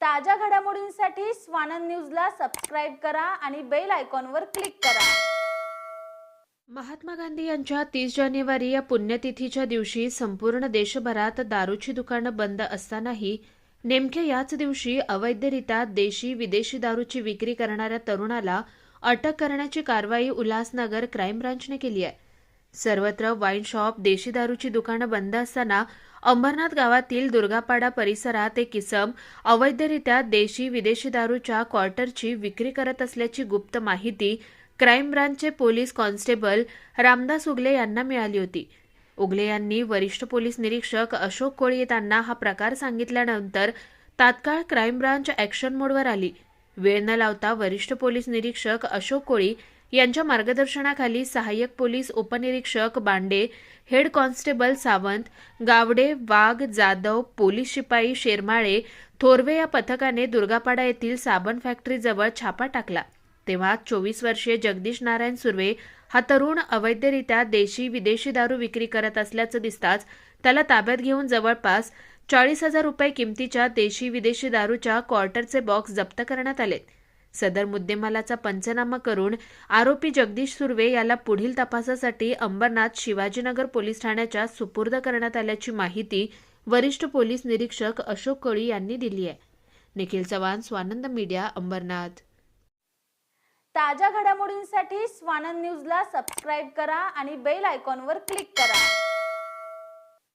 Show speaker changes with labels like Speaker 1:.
Speaker 1: ताज्या घडामोडींसाठी स्वानंद न्यूजला सबस्क्राईब करा आणि बेल आयकॉनवर क्लिक करा.
Speaker 2: महात्मा गांधी यांच्या तीस जानेवारी या पुण्यतिथीच्या दिवशी संपूर्ण देशभरात दारूची दुकानं बंद असतानाही नेमक्या याच दिवशी अवैधरित्या देशी विदेशी दारूची विक्री करणाऱ्या तरुणाला अटक करण्याची कारवाई उल्हासनगर क्राईम ब्रांचने केली आहे. सर्वत्र वाईन शॉप देशी दारूची दुकानं बंद असताना अंबरनाथ गावातील दुर्गापाडा परिसरात एक किसम अवैधरित्या देशी विदेशी दारूच्या क्वार्टरची विक्री करत असल्याची गुप्त माहिती क्राईम ब्रांचचे पोलीस कॉन्स्टेबल रामदास उगले यांना मिळाली होती. उगले यांनी वरिष्ठ पोलीस निरीक्षक अशोक कोळी यांना हा प्रकार सांगितल्यानंतर तात्काळ क्राईम ब्रांच ॲक्शन मोडवर आली. वेळ न लावता वरिष्ठ पोलीस निरीक्षक अशोक कोळी यांच्या मार्गदर्शनाखाली सहाय्यक पोलीस उपनिरीक्षक Bande head constable Sawant Gawade Wagh Jadhav police शिपाई शेरमाळे थोरवे या पथकाने दुर्गापाडा येथील साबण फॅक्टरीजवळ छापा टाकला. तेव्हा चोवीस वर्षीय जगदीश नारायण सुर्वे हा तरुण अवैधरित्या देशी विदेशी दारू विक्री करत असल्याचं दिसताच त्याला ताब्यात घेऊन जवळपास चाळीस हजार रुपये किमतीच्या देशी विदेशी दारूच्या क्वार्टरचे बॉक्स जप्त करण्यात आले सदर मुद्देमालाचा पंचनामा करून आरोपी जगदीश सुर्वे याला पुढील तपासासाठी अंबरनाथ शिवाजीनगर पोलीस ठाण्याच्या सुपूर्द करण्यात आल्याची माहिती वरिष्ठ पोलीस निरीक्षक अशोक कळी यांनी दिली आहे. निखिल चव्हाण स्वानंद मीडिया अंबरनाथ.
Speaker 1: ताज्या घडामोडींसाठी स्वानंद न्यूजला सबस्क्राईब करा आणि बेल आयकॉनवर क्लिक करा.